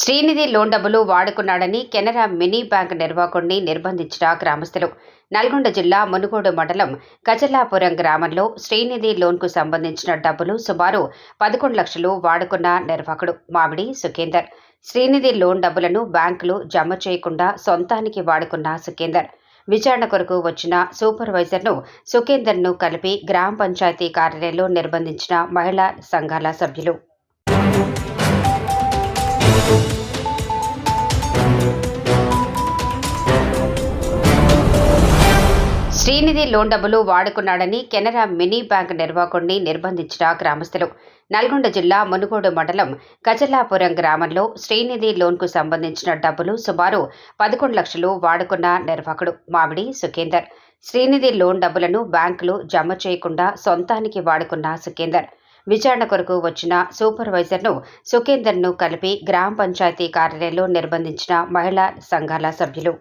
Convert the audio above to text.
Srinidhi loan డబ్బులు వాడుకున్నాడని Canara mini bank నిర్వాహకుడిని నిర్బంధించిన గ్రామస్తులు. నల్గొండ జిల్లా మునుగోడు మండలం కజలాపురం గ్రామంలో శ్రీనిధి లోన్కు సంబంధించిన డబ్బులు సుమారు పదకొండు లక్షలు వాడుకున్న నిర్వాహకుడు మామిడి సుఖేందర్. శ్రీనిధి లోన్ డబ్బులను బ్యాంకులు జమ చేయకుండా సొంతానికి వాడుకున్న సుఖేందర్. విచారణ కొరకు వచ్చిన సూపర్వైజర్ను సుఖేందర్ను కలిపి గ్రామ పంచాయతీ కార్యాలయంలో నిర్బంధించిన మహిళా సంఘాల సభ్యులు. శ్రీనిధి లోన్ డబ్బులు వాడుకున్నాడని కెనరా మినీ బ్యాంక్ నిర్వాహకుడిని నిర్బంధించిన గ్రామస్తులు. నల్గొండ జిల్లా మునుగోడు మండలం కజలాపురం గ్రామంలో శ్రీనిధి లోన్కు సంబంధించిన డబ్బులు సుమారు పదకొండు లక్షలు వాడుకున్న నిర్వాహకుడు మామిడి సుఖేందర్. శ్రీనిధి లోన్ డబ్బులను బ్యాంకులు జమ చేయకుండా సొంతానికి వాడుకున్న సుఖేందర్. విచారణ కొరకు వచ్చిన సూపర్వైజర్ను సుఖేందర్ను కలిపి గ్రామ పంచాయతీ కార్యాలయంలో నిర్బంధించిన మహిళా సంఘాల సభ్యులు.